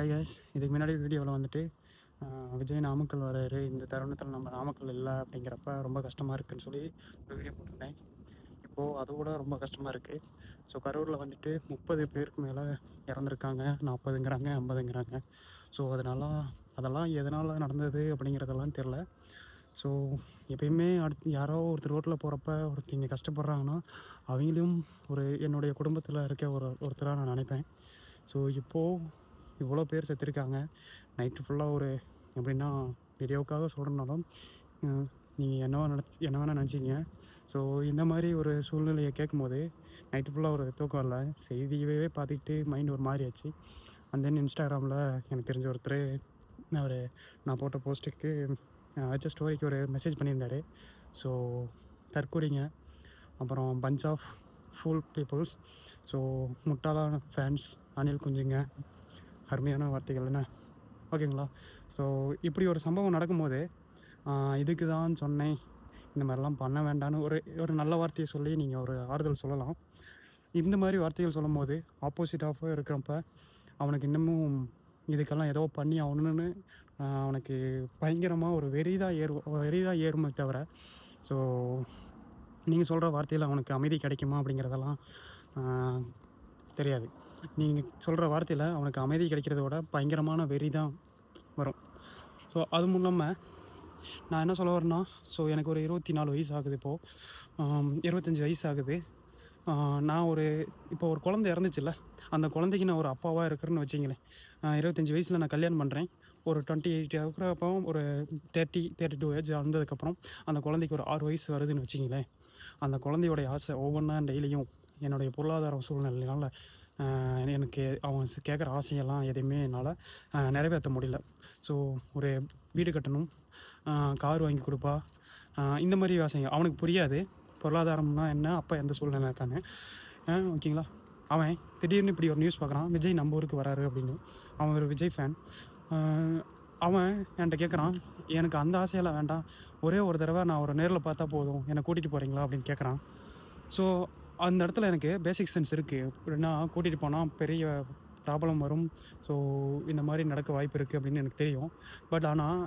Hi இதுக்கு முன்னாடி வீடியோவில் வந்துட்டு விஜய் நாமக்கல் வராரு இந்த தருணத்தில் நம்ம நாமக்கல் இல்லை அப்படிங்கிறப்ப ரொம்ப கஷ்டமாக இருக்குதுன்னு சொல்லி ஒரு வீடியோ போட்டிருந்தேன். இப்போது அது கூட ரொம்ப கஷ்டமாக இருக்குது ஸோ கரூரில் வந்துட்டு முப்பது பேருக்கு மேலே இறந்துருக்காங்க. நாற்பதுங்கிறாங்க ஐம்பதுங்கிறாங்க. ஸோ அதனால அதெல்லாம் எதனால் நடந்தது அப்படிங்கிறதெல்லாம் தெரில ஸோ எப்பயுமே அடுத்து யாரோ ஒருத்தர் ரோட்டில் போகிறப்ப ஒருத்தங்க கஷ்டப்படுறாங்கன்னா அவங்களையும் ஒரு என்னுடைய குடும்பத்தில் இருக்க ஒரு ஒருத்தராக நான் நினைப்பேன். ஸோ இப்போது இவ்வளோ பேர் செத்துருக்காங்க. நைட்டு ஃபுல்லாக ஒரு எப்படின்னா வீடியோக்காக சொல்கிறனாலும் நீங்கள் என்னவா நினச்சி என்ன வேணால் நினச்சிங்க. ஸோ இந்த மாதிரி ஒரு சூழ்நிலையை கேட்கும்போது நைட்டு ஃபுல்லாக ஒரு தூக்கம் இல்லை. செய்தியவே பார்த்துக்கிட்டு மைண்ட் ஒரு மாதிரி ஆச்சு. அண்ட் தென் இன்ஸ்டாகிராமில் எனக்கு தெரிஞ்ச ஒருத்தர் அவர் நான் போட்ட போஸ்ட்டுக்கு வச்ச ஸ்டோரிக்கு ஒரு மெசேஜ் பண்ணியிருந்தாரு. ஸோ தற்கூறிங்க. அப்புறம் bunch of fool peoples so முட்டாளான fans Anil குஞ்சுங்க. அருமையான வார்த்தைகள் என்ன? ஓகேங்களா? ஸோ இப்படி ஒரு சம்பவம் நடக்கும்போது இதுக்கு தான் சொன்னேன். இந்த மாதிரிலாம் பண்ண வேண்டாம்னு ஒரு ஒரு நல்ல வார்த்தையை சொல்லி நீங்கள் ஒரு ஆறுதல் சொல்லலாம். இந்த மாதிரி வார்த்தைகள் சொல்லும் போது ஆப்போசிட்டாக இருக்கிறப்ப அவனுக்கு இன்னமும் இதுக்கெல்லாம் ஏதோ பண்ணி ஆகணும்னு அவனுக்கு பயங்கரமாக ஒரு வெறிதான் ஏறு வெறிதாக ஏறுமே தவிர ஸோ நீங்கள் சொல்கிற வார்த்தையில் அவனுக்கு அமைதி கிடைக்குமா அப்படிங்கிறதெல்லாம் தெரியாது. நீங்கள் சொல்கிற வார்த்தையில் அவனுக்கு அமைதி கிடைக்கிறத விட பயங்கரமான வெறி தான் வரும். ஸோ அதுவும் இல்லாமல் நான் என்ன சொல்ல வரேன்னா ஸோ எனக்கு ஒரு இருபத்தி நாலு வயசு ஆகுது இப்போது இருபத்தஞ்சி வயசு ஆகுது. நான் ஒரு இப்போ ஒரு குழந்தை இறந்துச்சுல்ல அந்த குழந்தைக்கு நான் ஒரு அப்பாவாக இருக்கிறேன்னு வச்சிங்களேன். இருபத்தஞ்சி வயசில் நான் கல்யாணம் பண்ணுறேன் ஒரு டுவெண்ட்டி எயிட் இருக்கிறப்போ ஒரு தேர்ட்டி தேர்ட்டி டூ ஏஜ் வந்ததுக்கப்புறம் அந்த குழந்தைக்கு ஒரு ஆறு வயசு வருதுன்னு வச்சிங்களேன். அந்த குழந்தையோடைய ஆசை ஒவ்வொன்றா டெய்லியும் என்னுடைய பொருளாதார சூழ்நிலையினால எனக்கு அவன் கேட்குற ஆசையெல்லாம் எதையுமே என்னால் நிறைவேற்ற முடியல. ஸோ ஒரு வீடு கட்டணும் கார் வாங்கி கொடுப்பா இந்த மாதிரி ஆசைங்க அவனுக்கு புரியாது பொருளாதாரம்னா என்ன அப்போ எந்த சூழ்நிலை இருக்காங்க ஓகேங்களா? அவன் திடீர்னு இப்படி ஒரு நியூஸ் பார்க்குறான் விஜய் நம்ம ஊருக்கு வராரு அப்படின்னு. அவன் ஒரு விஜய் ஃபேன் அவன் என்கிட்ட கேட்குறான் எனக்கு அந்த ஆசையெல்லாம் வேண்டாம் ஒரே ஒரு தடவை நான் ஒரு நேரில் பார்த்தா போதும் என்னை கூட்டிகிட்டு போகிறீங்களா அப்படின்னு கேட்குறான் ஸோ அந்த இடத்துல எனக்கு பேசிக் சென்ஸ் இருக்குது எப்படின்னா கூட்டிகிட்டு போனால் பெரிய ப்ராப்ளம் வரும். ஸோ இந்த மாதிரி நடக்க வாய்ப்பு இருக்குது அப்படின்னு எனக்கு தெரியும். பட் ஆனால்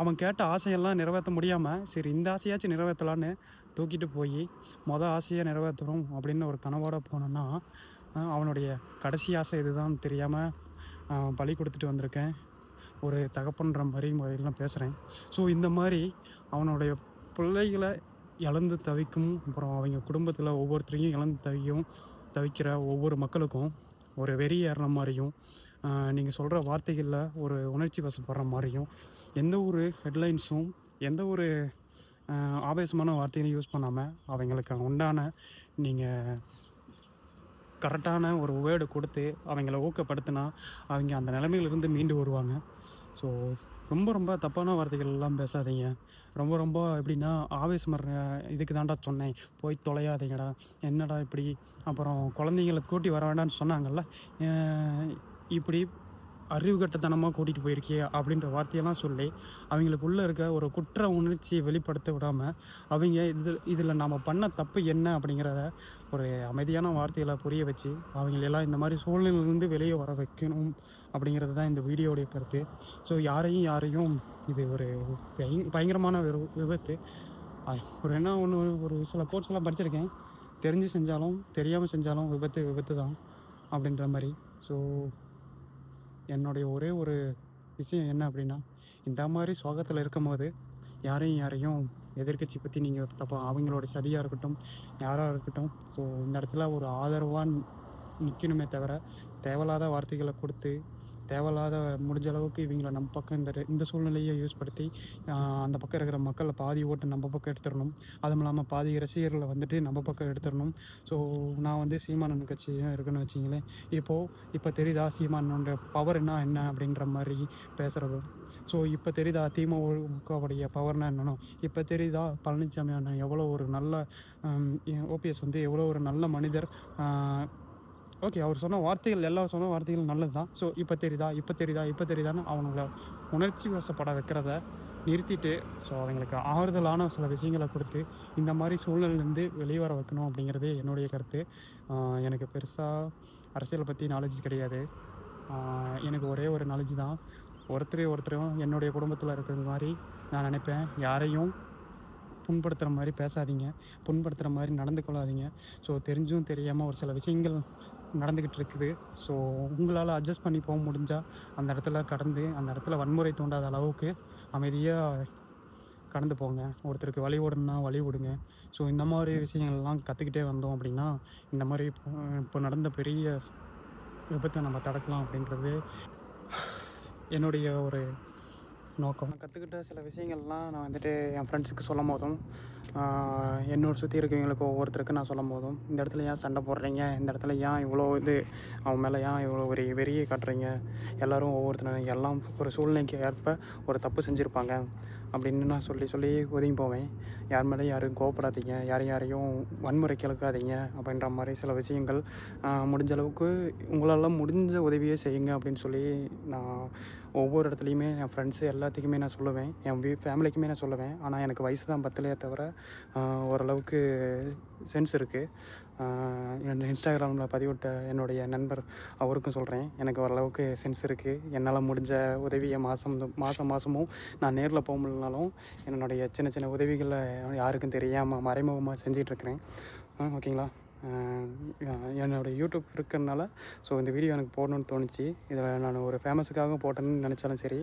அவன் கேட்ட ஆசையெல்லாம் நிறைவேற்ற முடியாமல் சரி இந்த ஆசையாச்சும் நிறைவேற்றலான்னு தூக்கிட்டு போய் மொதல் ஆசையை நிறைவேற்றணும் அப்படின்னு ஒரு கனவோட போனோன்னா அவனுடைய கடைசி ஆசை இதுதான் தெரியாமல் பலி கொடுத்துட்டு வந்திருக்கேன். ஒரு தகப்பன்ற மாதிரி முறையெல்லாம் பேசுகிறேன் ஸோ இந்த மாதிரி அவனுடைய பிள்ளைகளை இழந்து தவிக்கும். அப்புறம் அவங்க குடும்பத்தில் ஒவ்வொருத்தரையும் இழந்து தவிக்கும் தவிக்கிற ஒவ்வொரு மக்களுக்கும் ஒரு வெறி ஏறுற மாதிரியும் நீங்கள் சொல்கிற வார்த்தைகளில் ஒரு உணர்ச்சி வசப்படுற மாதிரியும் எந்த ஒரு ஹெட்லைன்ஸும் எந்த ஒரு ஆவேசமான வார்த்தையும் யூஸ் பண்ணாமல் அவங்களுக்கு உண்டான நீங்கள் கரெக்டான ஒரு வேர்டு கொடுத்து அவங்கள ஊக்கப்படுத்தினா அவங்க அந்த நிலைமையிலிருந்து மீண்டு வருவாங்க. ஸோ ரொம்ப ரொம்ப தப்பான வார்த்தைகள் எல்லாம் பேசாதீங்க. ரொம்ப ரொம்ப எப்படின்னா ஆவேசம் வர்ற இதுக்கு தான்டா சொன்னேன். போய் தொலையாதீங்கடா. என்னடா இப்படி? அப்புறம் குழந்தைங்கள கூட்டி வர வேண்டாம்னு சொன்னாங்கல்ல? இப்படி அறிவு கட்டத்தனமாக கூட்டிகிட்டு போயிருக்கே அப்படின்ற வார்த்தையெல்லாம் சொல்லி அவங்களுக்குள்ளே இருக்க ஒரு குற்ற உணர்ச்சியை வெளிப்படுத்த விடாமல் அவங்க இதில் இதில் நாம் பண்ண தப்பு என்ன அப்படிங்கிறத ஒரு அமைதியான வார்த்தைகளை புரிய வச்சு அவங்களெல்லாம் இந்த மாதிரி சூழ்நிலையிலேருந்து வெளியே வர வைக்கணும் அப்படிங்கிறது தான் இந்த வீடியோடைய கருத்து. ஸோ யாரையும் யாரையும் இது ஒரு பய பயங்கரமான ஒரு விபத்து. ஒரு என்ன ஒன்று ஒரு சில கோர்ஸ்லாம் படிச்சிருக்கேன். தெரிஞ்சு செஞ்சாலும் தெரியாமல் செஞ்சாலும் விபத்து விபத்து தான் அப்படின்ற மாதிரி. ஸோ என்னுடைய ஒரே ஒரு விஷயம் என்ன அப்படின்னா இந்த மாதிரி சோகத்தில் இருக்கும்போது யாரையும் யாரையும் எதிர்க்கட்சி பற்றி நீங்கள் தப்பா அவங்களோட சதியாக இருக்கட்டும் யாராக இருக்கட்டும் ஸோ இந்த இடத்துல ஒரு ஆதரவாக நிற்கணுமே தவிர தேவையில்லாத வார்த்தைகளை கொடுத்து தேவையில்லாத முடிஞ்ச அளவுக்கு இவங்களை நம்ம பக்கம் இந்த இந்த சூழ்நிலையை யூஸ் படுத்தி அந்த பக்கம் இருக்கிற மக்களை பாதி ஓட்டு நம்ம பக்கம் எடுத்துடணும். அதுவும் இல்லாமல் பாதி ரசிகர்களை வந்துட்டு நம்ம பக்கம் எடுத்துடணும். ஸோ நான் வந்து சீமானன் கட்சியாக இருக்குன்னு வச்சிங்களேன். இப்போது இப்போ தெரியுதா சீமானோட பவர் என்ன என்ன அப்படின்ற மாதிரி பேசுகிறது ஸோ இப்போ தெரியுதா திமுகவுடைய பவர்னா என்னன்னு இப்போ தெரியுதா பழனிசாமி அண்ணன் எவ்வளோ ஒரு நல்ல ஓபிஎஸ் வந்து எவ்வளோ ஒரு நல்ல மனிதர் ஓகே அவர் சொன்ன வார்த்தைகள் எல்லா சொன்ன வார்த்தைகளும் நல்லது தான் ஸோ இப்போ தெரியுதா இப்போ தெரியுதா இப்போ தெரியுதான்னு அவங்கள உணர்ச்சி வசப்பட வைக்கிறத நிறுத்திட்டு ஸோ அவங்களுக்கு ஆறுதலான சில விஷயங்களை கொடுத்து இந்த மாதிரி சூழ்நிலையிலேருந்து வெளியே வர வைக்கணும் அப்படிங்கிறது என்னுடைய கருத்து. எனக்கு பெருசாக அரசியலை பற்றி நாலேஜ் கிடையாது. எனக்கு ஒரே ஒரு நாலேஜ் தான். ஒருத்தர் ஒருத்தரும் என்னுடைய குடும்பத்தில் இருக்கிற மாதிரி நான் நினைப்பேன். யாரையும் புண்படுத்துகிற மாதிரி பேசாதீங்க. புண்படுத்துகிற மாதிரி நடந்து கொள்ளாதீங்க ஸோ தெரிஞ்சும் தெரியாமல் ஒரு சில விஷயங்கள் நடந்துக்கிட்டு இருக்குது. ஸோ உங்களால் அட்ஜஸ்ட் பண்ணி போக முடிஞ்சால் அந்த இடத்துல கடந்து அந்த இடத்துல வன்முறை தூண்டாத அளவுக்கு அமைதியாக கடந்து போங்க. ஒருத்தருக்கு வழி விடணும்னா வழி விடுங்க ஸோ இந்த மாதிரி விஷயங்கள்லாம் கற்றுக்கிட்டே வந்தோம் அப்படின்னா இந்த மாதிரி இப்போ நடந்த பெரிய விபத்தை நம்ம தடுக்கலாம் அப்படின்றது என்னுடைய ஒரு நோக்கம். நான் கற்றுக்கிட்ட சில விஷயங்கள்லாம் நான் வந்துட்டு என் ஃப்ரெண்ட்ஸுக்கு சொல்லும் போதும் ஆஹ் என்னோட சுற்றி இருக்கவங்களுக்கு ஒவ்வொருத்தருக்கு நான் சொல்லும் போதும் இந்த இடத்துல ஏன் சண்டை போடுறீங்க? இந்த இடத்துல ஏன் இவ்வளோ இது அவன் மேலே ஏன் இவ்வளோ ஒரு வெறியை காட்டுறீங்க? எல்லோரும் ஒவ்வொருத்தரும் எல்லாம் ஒரு சூழ்நிலைக்கு ஏற்ப ஒரு தப்பு செஞ்சுருப்பாங்க. அப்படின்னு நான் சொல்லி சொல்லி ஒதுங்கி போவேன். யார் மேலே யாரும் கோவப்படாதீங்க. யாரையும் யாரையும் வன்முறை கிழக்காதீங்க அப்படின்ற மாதிரி சில விஷயங்கள் முடிஞ்ச அளவுக்கு உங்களால் முடிஞ்ச உதவியே செய்யுங்க அப்படின்னு சொல்லி நான் ஒவ்வொரு இடத்துலையுமே என் ஃப்ரெண்ட்ஸு எல்லாத்துக்குமே நான் சொல்லுவேன். என் வீ ஃபேமிலிக்குமே நான் சொல்லுவேன். ஆனால் எனக்கு வயசு தான் பத்தலையே தவிர ஓரளவுக்கு சென்ஸ் இருக்குது இன்ஸ்டாகிராமில் பதிவிட்ட என்னுடைய நண்பர் அவருக்கும் சொல்கிறேன். எனக்கு ஓரளவுக்கு சென்ஸ் இருக்குது என்னால் முடிஞ்ச உதவியை மாதம் மாதம் மாதமும் நான் நேரில் போக முடியலனாலும் என்னுடைய சின்ன சின்ன உதவிகளை யாருக்கும் தெரியாமல் மறைமுகமாக செஞ்சிட்ருக்கிறேன் ஓகேங்களா? என்னோடய என்னோட யூடியூப் இருக்கிறனால ஸோ இந்த வீடியோ எனக்கு போடணும்னு தோணுச்சு. இதில் நான் ஒரு ஃபேமஸுக்காக போட்டேன்னு நினச்சாலும் சரி.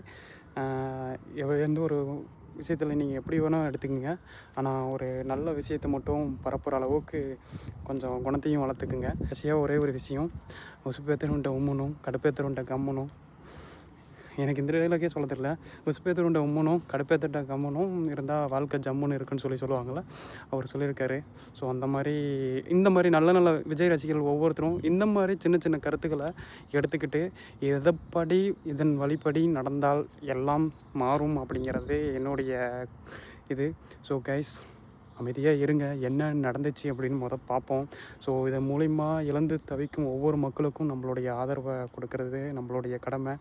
எந்த ஒரு விஷயத்தில் நீங்கள் எப்படி வேணால் எடுத்துக்கோங்க. ஆனால் ஒரு நல்ல விஷயத்தை மட்டும் பரப்புகிற அளவுக்கு கொஞ்சம் குணத்தையும் வளர்த்துக்குங்க. கடைசியாக ஒரே ஒரு விஷயம் உசுப்பேத்தருண்ட உம்மனும் கடுப்பேத்தருண்ட கம்முனும் எனக்கு இந்த இடையிலக்கே சொல்ல தெரியல. உசுப்பேத்தருண்ட உம்மனும் கடுப்பேத்தட்ட கம்மனும் இருந்தால் வாழ்க்கை ஜம்முன்னு இருக்குன்னு சொல்லி சொல்லுவாங்கள்ல அவர் சொல்லியிருக்காரு. ஸோ அந்த மாதிரி இந்த மாதிரி நல்ல நல்ல விஜய் ரசிகர்கள் ஒவ்வொருத்தரும் இந்த மாதிரி சின்ன சின்ன கருத்துக்களை எடுத்துக்கிட்டு எதைப்படி இதன் வழிப்படி நடந்தால் எல்லாம் மாறும் அப்படிங்கிறது என்னுடைய இது. ஸோ கைஸ் அமைதியாக இருங்க. என்ன நடந்துச்சு அப்படின்னு முத பார்ப்போம். ஸோ இதன் மூலிமா இழந்து தவிக்கும் ஒவ்வொரு மக்களுக்கும் நம்மளுடைய ஆதரவை கொடுக்கறது நம்மளுடைய கடமை.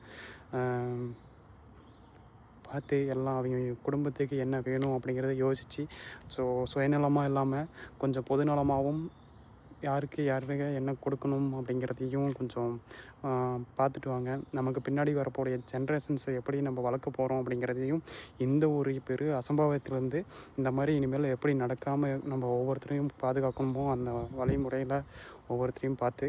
பார்த்து எல்லாம் அவங்க குடும்பத்துக்கு என்ன வேணும் அப்படிங்கிறத யோசித்து ஸோ சுயநலமாக இல்லாமல் கொஞ்சம் பொதுநலமாகவும் யாருக்கு யாருக்கு என்ன கொடுக்கணும் அப்படிங்கிறதையும் கொஞ்சம் பார்த்துட்டு வாங்க. நமக்கு பின்னாடி வரக்கூடிய ஜென்ரேஷன்ஸை எப்படி நம்ம வளர்க்க போகிறோம் அப்படிங்கிறதையும் இந்த ஒரு பெரு அசம்பாவிதத்திலேருந்து இந்த மாதிரி இனிமேல் எப்படி நடக்காமல் நம்ம ஒவ்வொருத்தரையும் பாதுகாக்கணுமோ அந்த வழிமுறையில் ஒவ்வொருத்தரையும் பார்த்து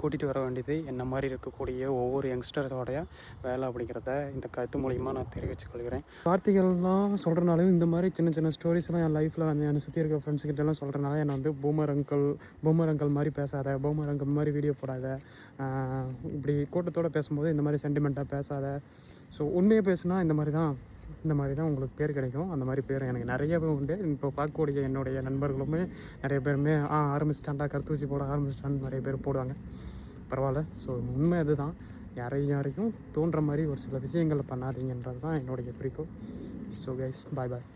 கூட்டிகிட்டு வர வேண்டியது என்ன மாதிரி இருக்கக்கூடிய ஒவ்வொரு யங்ஸ்டர்ஸோடைய வேலை அப்படிங்கிறத இந்த கருத்து மூலிமா நான் தெரிவித்து கொள்கிறேன். வார்த்தைகள்லாம் சொல்கிறனாலும் இந்த மாதிரி சின்ன சின்ன ஸ்டோரிஸ்லாம் என் லைஃப்பில் வந்து என்னை சுற்றி இருக்க ஃப்ரெண்ட்ஸ் கிட்டலாம் சொல்கிறனால என்னை வந்து பூமர் அங்கிள் பூமர் அங்கிள் மாதிரி பேசாத பூமர் அங்கிள் மாதிரி வீடியோ போடாத இப்படி கூட்டத்தோடு பேசும்போது இந்த மாதிரி சென்டிமெண்ட்டாக பேசாத. ஸோ உண்மையை பேசுனா இந்த மாதிரி தான் இந்த மாதிரி தான் உங்களுக்கு பேர் கிடைக்கும். அந்த மாதிரி பேர் எனக்கு நிறையவே உண்டு. இப்போ பார்க்கக்கூடிய என்னுடைய நண்பர்களுமே நிறைய பேருமே ஆ ஆரம்பிச்சிட்டாண்டா கருத்தூசி போட ஆரம்பிச்சிட்டான்னு நிறைய பேர் போடுவாங்க. பரவாயில்ல. ஸோ உண்மை அதுதான். யாரையும் யாரையும் தோன்ற மாதிரி ஒரு சில விஷயங்களை பண்ணாதீங்கன்றது தான் என்னுடைய குறிக்கோள். ஸோ கைஸ் பாய் பாய்